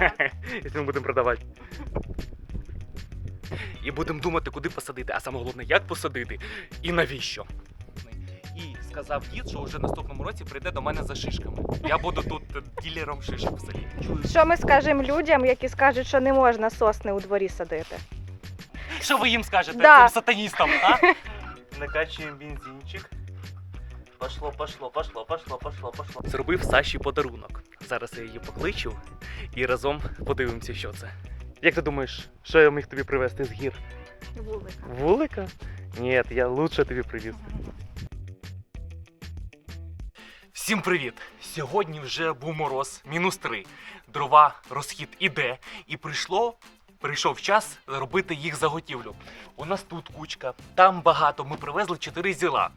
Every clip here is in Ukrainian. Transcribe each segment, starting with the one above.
Да. Якщо ми будемо продавати. І будемо думати, куди посадити, а саме головне, як посадити і навіщо. І сказав дід, що вже наступному році прийде до мене за шишками. Я буду тут ділером шишок в селі. Що ми скажемо людям, які скажуть, що не можна сосни у дворі садити? Що ви їм скажете Да. цим сатаністам, а? Накачуємо бензинчик. Пошло, пошло, пошло, пошло, пошло, пошло. Зробив Саші подарунок. Зараз я її покличу і разом подивимося, що це. Як ти думаєш, що я міг тобі привезти з гір? Вулика. Вулика? Ні, я лучше тобі привіз. Всім привіт! Сьогодні вже був мороз, мінус 3. Дрова розхід іде, і прийшло. Прийшов час робити їх заготівлю. У нас тут кучка, там багато. Ми привезли 4 зіла.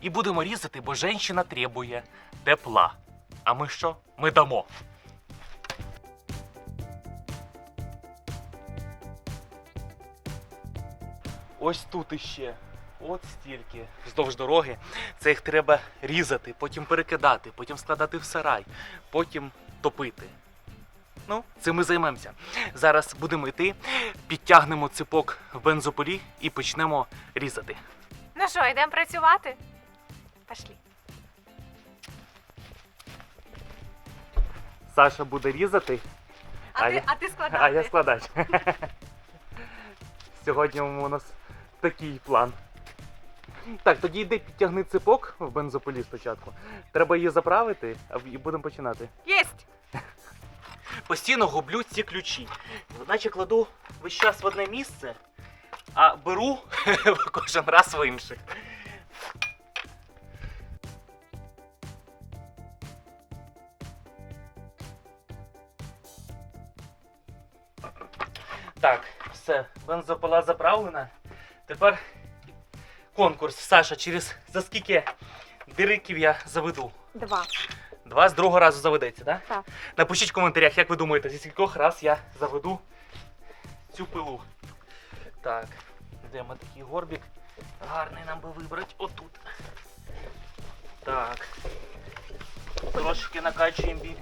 І будемо різати, бо жінка требує тепла. А ми що? Ми дамо. Ось тут іще. От стільки вздовж дороги. Це їх треба різати, потім перекидати, потім складати в сарай, потім топити. Ну, цим ми займемося. Зараз будемо йти, підтягнемо ципок в бензополі і почнемо різати. Ну що, йдемо працювати? Пошли. Саша буде різати, А, А ти, я- а ти складати. а я складач. Сьогодні у нас такий план. Так, тоді йди підтягни ципок в бензополі спочатку. Треба її заправити, і будемо починати. Єсть! Постійно гублю ці ключі. Наче кладу весь час в одне місце, а беру кожен раз в інших. Так, все, бензопола заправлена. Тепер конкурс. Саша, через за скільки дириків я заведу? Два. Два з другого разу заведеться, так? Так. Напишіть в коментарях, як ви думаєте, зі скількох раз я заведу цю пилу. Так, де ми такий горбик? Гарний нам би вибрати отут. Так. Трошки накачуємо бін.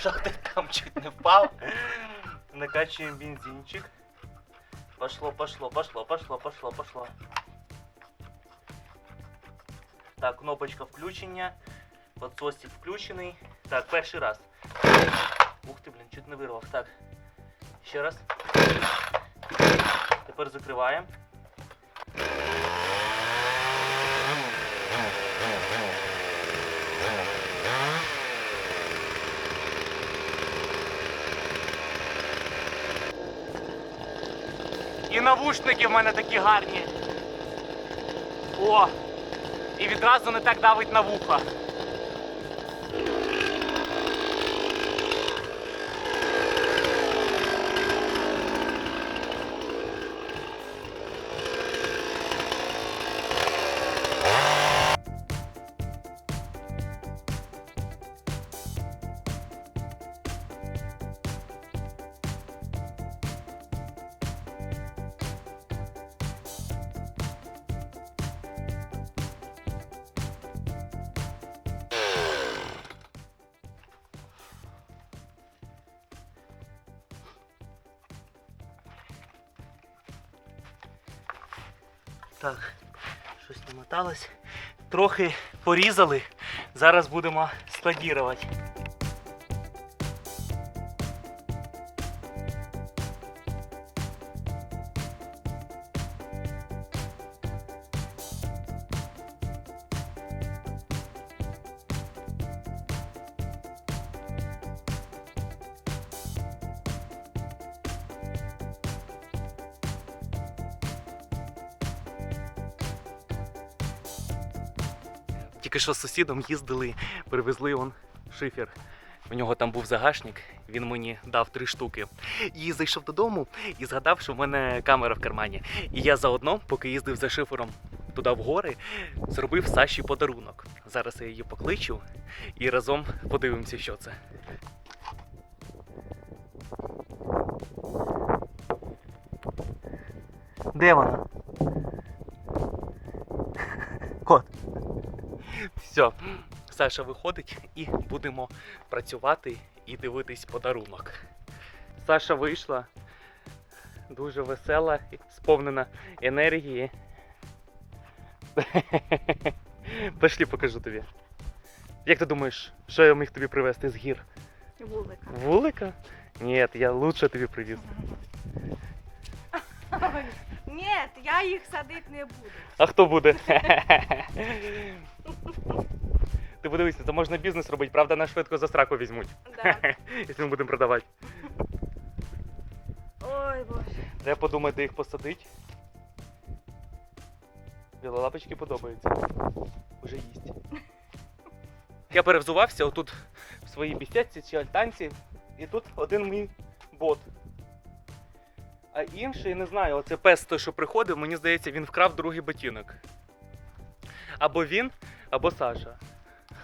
Що ти там чуть не впав? Накачуємо бензинчик. Пошло, пошло, пошло, пошло, пошло, пошло. Так, кнопочка включення. Подсостик включений. Так, перший раз. Ух ти, блін, чуть не вирвав. Так. Ще раз. Тепер закриваємо. І навушники в мене такі гарні. О! І відразу не так давить на вуха. Так, щось намоталось. Трохи порізали. Зараз будемо складірувати. Тільки що з сусідом їздили, привезли он шифер. У нього там був загашник, він мені дав три штуки. І зайшов додому і згадав, що в мене камера в кармані. І я заодно, поки їздив за шифером туди в гори, зробив Саші подарунок. Зараз я її покличу і разом подивимося, що це. Де вона? Все, Саша виходить і будемо працювати і дивитись подарунок. Саша вийшла. Дуже весела, сповнена енергії. Пошли, покажу тобі. Як ти думаєш, що я міг тобі привезти з гір? Вулика. Вулика? Ні, я лучше тобі привіз. Ні, я їх садити не буду. А хто буде? Ти подивися, це можна бізнес робити, правда, нас швидко за сраку візьмуть, Да. якщо ми будемо продавати. Ой, боже. Треба подумати, де їх посадити. Білолапочки подобаються. Уже їсть. Я перевзувався отут в своїй бістятці чи альтанці, і тут один мій бот. А інший, не знаю, оце пес той, що приходив, мені здається, він вкрав другий ботинок. Або він, або Саша.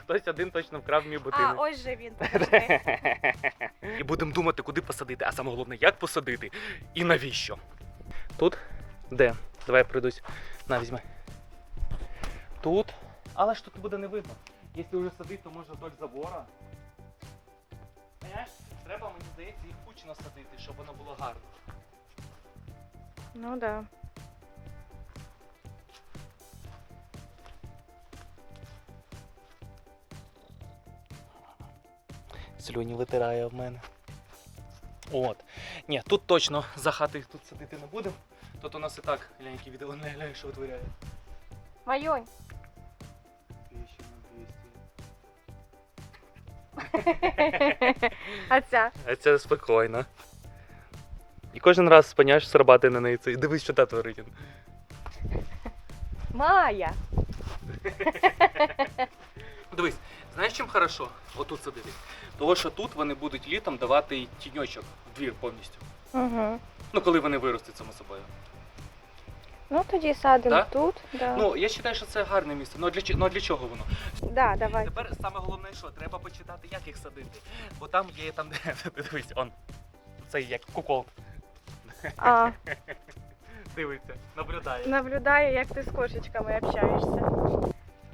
Хтось один точно вкрав мій А, ботинок. ось же він, подожди. І будемо думати, куди посадити, а саме головне, як посадити і навіщо. Тут? Де? Давай я пройдусь. На, візьми. Тут. Але ж тут буде не видно. Якщо вже садити, то може вдоль забора. Понимаєш? Треба, мені здається, їх кучно садити, щоб воно було гарно. Ну да. Слюні витирає в мене. От. Ні, тут точно за хати тут садити не будемо. Тут у нас і так, глянь, які відео, не глянь, що витворяє. Майонь. 200 на 200. А ця? А це спокійно. І кожен раз спиняєш срабати на неї цей. Дивись, що та творить. Майя. Дивись, знаєш чим хорошо отут садити? Того, що тут вони будуть літом давати тіньочок в двір повністю. Угу. Ну, коли вони виростуть само собою. Ну тоді садимо Да? тут. Да. Ну, я вважаю, що це гарне місце. Ну а для, чи- ну, а для чого воно? да, давай. Тепер саме головне, що треба почитати, як їх садити. Бо там є там, де дивись, он. Цей як кукол. А, Дивиться, наблюдає. наблюдаю, як ти з кошечками общаєшся.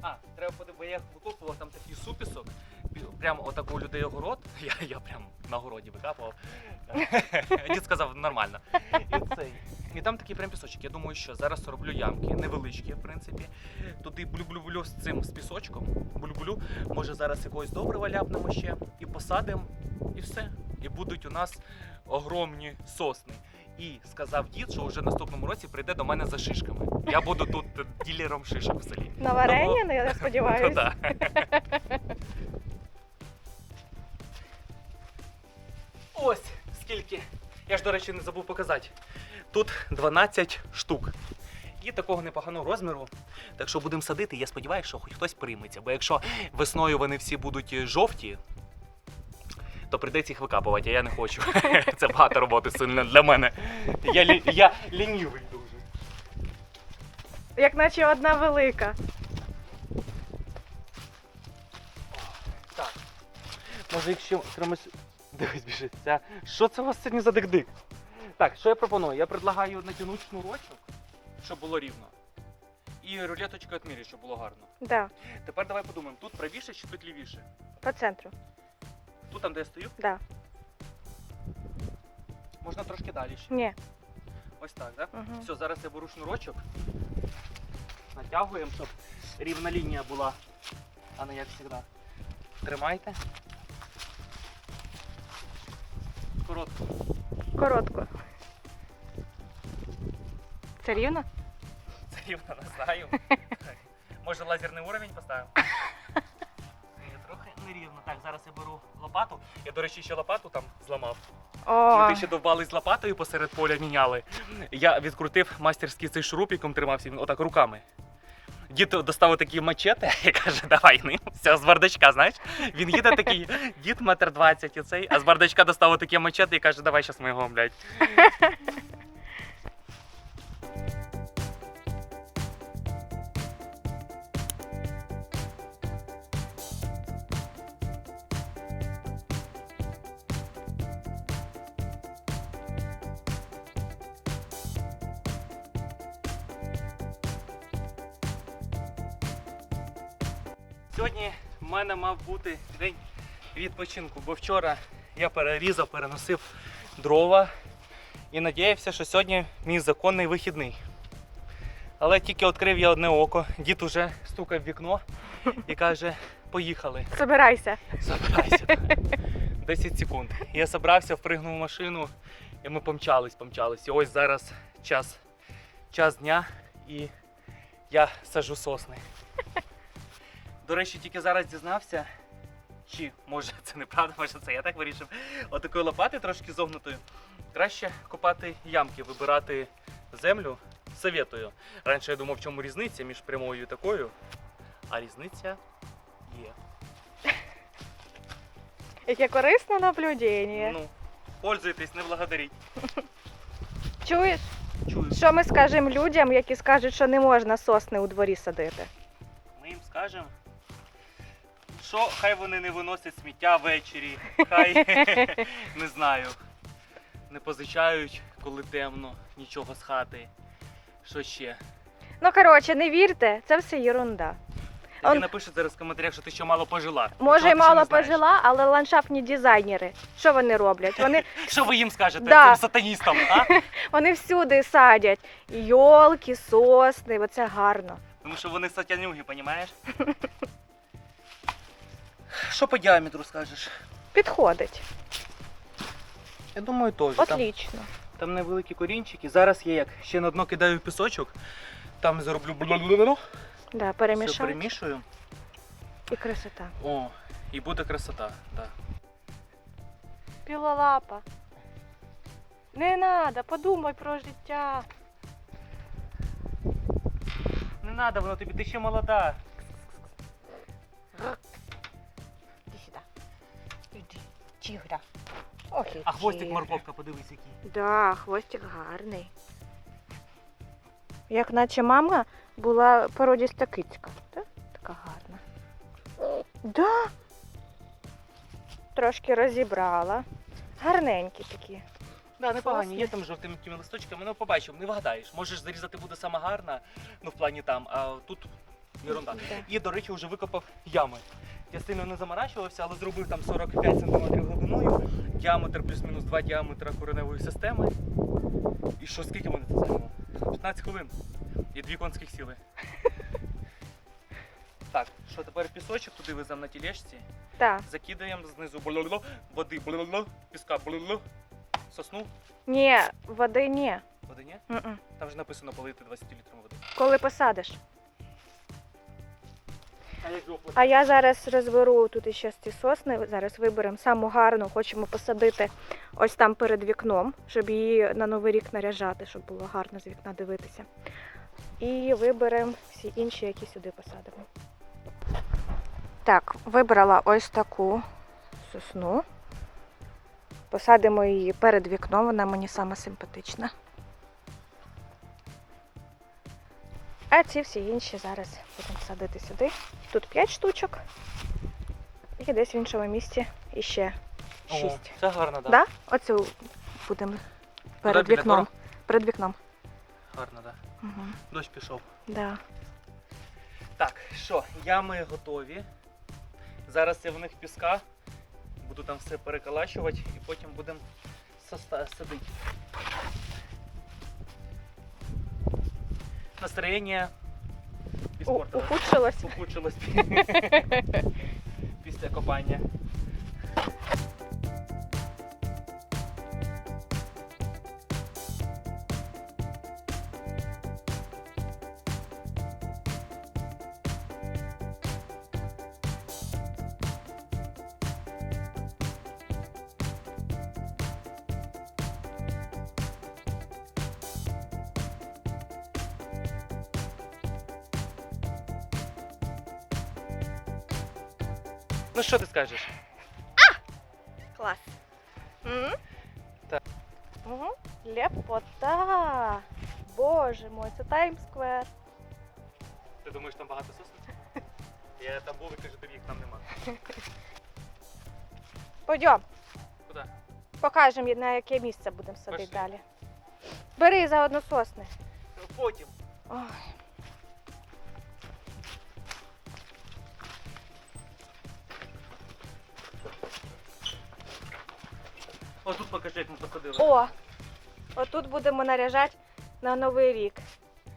А, треба подивитися, бо я викопував там такий супісок. Прямо отак у людей огород. Я, я прям на городі викапував. Дід сказав нормально. І цей. І там такий прям пісочок. Я думаю, що зараз роблю ямки, невеличкі, в принципі. Туди блю-блю-блю з цим з пісочком. Блю-блю. Може зараз якогось добрива ляпнемо ще і посадимо, і все. І будуть у нас огромні сосни. І сказав дід, що вже наступному році прийде до мене за шишками. Я буду тут ділером шишок в селі. На варення, ну, я сподіваюся. Ось скільки. Я ж, до речі, не забув показати. Тут 12 штук. І такого непоганого розміру. Так що будемо садити, я сподіваюся, що хоч хтось прийметься. Бо якщо весною вони всі будуть жовті, то прийдеться їх викапувати, а я не хочу. Це багато роботи сильно для мене. Я, лі... я лінівий дуже. Як наче одна велика. Так. Може, якщо кремось. Дивись, біжить. Ця... Що це у вас сьогодні за дик-дик? Так, що я пропоную? Я предлагаю натягнути шнурочок, щоб було рівно. І рулеточку відміряти, щоб було гарно. Да, Тепер давай подумаємо, тут правіше чи тут лівіше? по центру. Тут там, де я стою, Да. можна трошки далі ще. Ні. Ось так, так? Угу. Все, зараз я беру шнурочок. Натягуємо, щоб рівна лінія була, а не як завжди. Тримайте. Коротко. Коротко. Це рівно? Це рівно не знаю. Може лазерний уровень поставимо? Ні, трохи нерівно. Так, зараз я беру лопату. Я, до речі, ще лопату там зламав. О, Ми ще довбались з лопатою посеред поля міняли. Я відкрутив мастерський цей шуруп, яким тримався він отак руками. Дід достав такі мачети і каже, давай ним. Все, з бардачка, знаєш? Він їде такий, дід метр двадцять і цей, а з бардачка достав таке мачете і каже, давай щас ми його, блядь. Бути день відпочинку, бо вчора я перерізав, переносив дрова і надіявся, що сьогодні мій законний вихідний. Але тільки відкрив я одне око, дід уже стукав в вікно і каже: поїхали. Собирайся. Забирайся. 10 секунд. Я зібрався, впригнув в машину, і ми помчались, помчались. І ось зараз час, час дня, і я сажу сосни. До речі, тільки зараз дізнався, чи може це неправда, може це я так вирішив. Отакої лопати трошки зогнутою. Краще копати ямки, вибирати землю. Советую. Раніше я думав, в чому різниця між прямою і такою, а різниця є. Яке корисне наблюдення. Ну, пользуйтесь, не благодаріть. Чуєш, Чую. що ми скажемо людям, які скажуть, що не можна сосни у дворі садити? Ми їм скажемо, що хай вони не виносять сміття ввечері, хай не знаю, не позичають, коли темно, нічого з хати. Що ще? Ну, коротше, не вірте, це все єрунда. Тобі Он- напишуть зараз в коментарях, що ти ще мало пожила. Може, Чого ти ще мало не знаєш? пожила, але ландшафтні дизайнери. Що вони роблять? Вони, Що ви їм скажете Да. цим сатаністам? А? вони всюди садять йолки, сосни, оце гарно. Тому що вони сатянюги, понімаєш? Що по діаметру скажеш? Підходить. Я думаю, теж. Отлично. Там невеликі корінчики. Зараз я як ще на дно кидаю пісочок, там зроблю бла-бла-бла-бла, Да, все перемішати перемішую. і красота. О, і буде красота. Да. Пілолапа. Не треба, подумай про життя. Не треба, воно тобі ти ще молода. Тігра. Ох, і А хвостик тігра. морковка, подивись який. Да, хвостик гарний. Як наче мама була породіста кицька. Да? Така гарна. Да. Трошки розібрала. Гарненькі такі. Да, непогані, є там жовтими такими листочками, ну побачимо, не вгадаєш. Можеш зарізати буде сама гарна, ну в плані там, а тут ерунда. Да. І, до речі, вже викопав ями. Я сильно не заморачувався, але зробив там 45 см глибиною, діаметр плюс-мінус 2 діаметра кореневої системи. І що, скільки вони це займало? 15 хвилин. І дві конських сіли. Так, що тепер пісочок туди веземо на тілешці, Так. закидаємо знизу блю-блю, води блю-блю, піска блю-блю, сосну. Ні, води ні. Води ні? М-м. Там же написано полити 20 літрами води. Коли посадиш. А я зараз розберу тут ще ці сосни. Зараз виберемо саму гарну, хочемо посадити ось там перед вікном, щоб її на новий рік наряжати, щоб було гарно з вікна дивитися. І виберемо всі інші, які сюди посадимо. Так, вибрала ось таку сосну. Посадимо її перед вікном, вона мені сама симпатична. А ці всі інші зараз будемо садити сюди. Тут 5 штучок. І десь в іншому місці іще 6. О, це гарно, так. Да? Оцю будемо перед біля вікном. двору? Перед вікном. Гарно, так. Угу. Дощ пішов. Да. Так, що, ями готові. Зараз я в них піска. Буду там все переколачувати і потім будемо соста- садити. Настроєння іспортилось. Ухудшилось. Ухудшилось після копання. Ну що ти скажеш? Клас. М? Так. Угу. Лепота. Боже мой, це Таймсквер. Ти думаєш, там багато сосен? Я там був і кажу, тобі їх там нема. Пойдем, Куди? покажемо, на яке місце будемо садити Пошли. далі. Бери заодно сосни. Потім. Ой. О, тут покажи, як ми посадили. О! Отут будемо наряжати на Новий рік.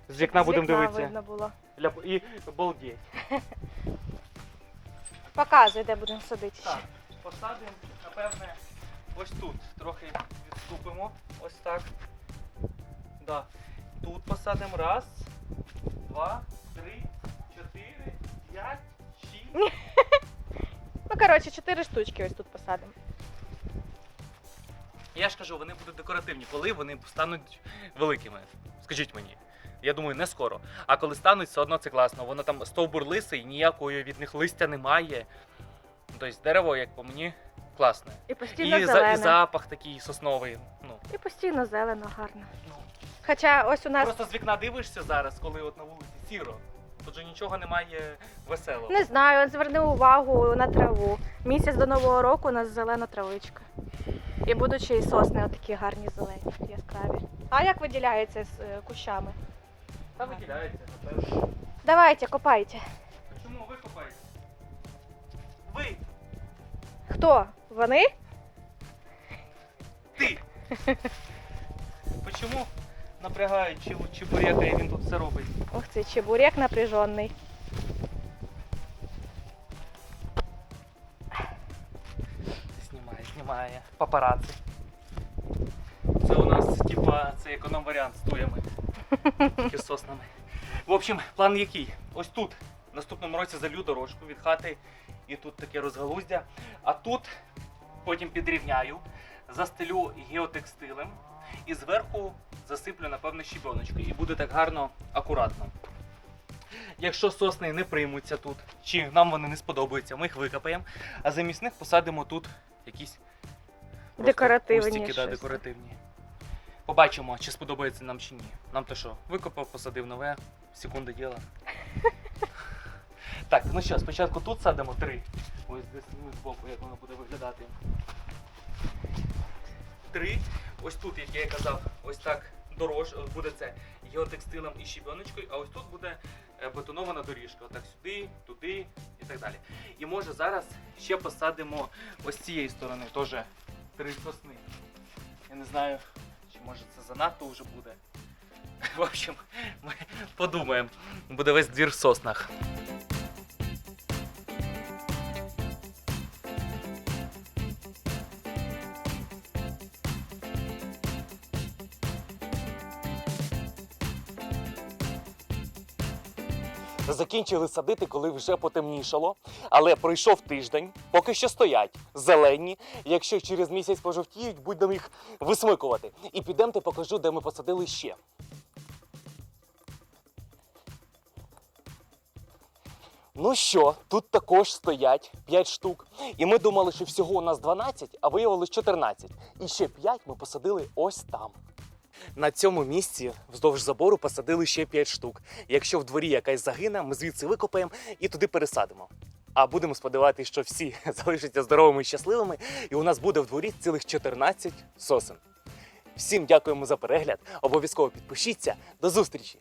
З вікна будемо дивитися. видно було. Для... І балдеть. Показуй, де будемо садити. ще. Так, посадимо, напевне, ось тут. Трохи відступимо. Ось так. Да. Тут посадимо. Раз, два, три, чотири, п'ять, шість. Ну, коротше, чотири штучки ось тут посадимо. Я ж кажу, вони будуть декоративні, коли вони стануть великими. Скажіть мені. Я думаю, не скоро. А коли стануть, все одно це класно. Воно там стовбур лисий, ніякої від них листя немає. Тобто дерево, як по мені, класне. І постійно І, за, зелене. і запах такий сосновий. Ну, І постійно зелено, гарно. ну. Хоча ось у нас Просто з вікна дивишся зараз, коли от на вулиці сіро. Тут же нічого немає веселого. не знаю, зверни увагу на траву. Місяць до нового року у нас зелена травичка. І будуть ще й сосни отакі гарні зелені, яскраві. А як виділяється з е, кущами? Та виділяється, напевно. Давайте, копайте. А чому ви копаєте? Ви! Хто? Вони? Ти! Почому напрягають чебурека і він тут все робить? Ох, цей чебурек напряжений. Знімає. Папараці. Це у нас, типа, це економ варіант з туями. З соснами. В общем, план який? Ось тут. В наступному році залю дорожку від хати, і тут таке розгалуздя. А тут потім підрівняю, застелю геотекстилем і зверху засиплю, напевно, щебеночкою. І буде так гарно, акуратно. Якщо сосни не приймуться тут, чи нам вони не сподобаються, ми їх викопаємо, а замість них посадимо тут якісь просто Декоративні кустики, да, щось. декоративні. Побачимо, чи сподобається нам чи ні. Нам то що, викопав, посадив нове, секунда діла. так, ну що, спочатку тут садимо три. Ось десь з боку, як воно буде виглядати. Три. Ось тут, як я казав, ось так дорож, буде це геотекстилем і щебеночкою, а ось тут буде е, бетонована доріжка. Отак сюди, туди і так далі. І може зараз ще посадимо ось цієї сторони теж три сосни. Я не знаю, чи може це занадто вже буде. В общем, ми подумаємо. Буде весь двір в соснах. Закінчили садити, коли вже потемнішало, але пройшов тиждень, поки що стоять зелені. Якщо через місяць пожовтіють, будемо їх висмикувати. І підемте покажу, де ми посадили ще. Ну що, тут також стоять 5 штук. І ми думали, що всього у нас 12, а виявилось 14. І ще 5 ми посадили ось там. На цьому місці вздовж забору посадили ще 5 штук. Якщо в дворі якась загине, ми звідси викопаємо і туди пересадимо. А будемо сподіватися, що всі залишаться здоровими і щасливими, і у нас буде в дворі цілих 14 сосен. Всім дякуємо за перегляд. Обов'язково підпишіться. До зустрічі!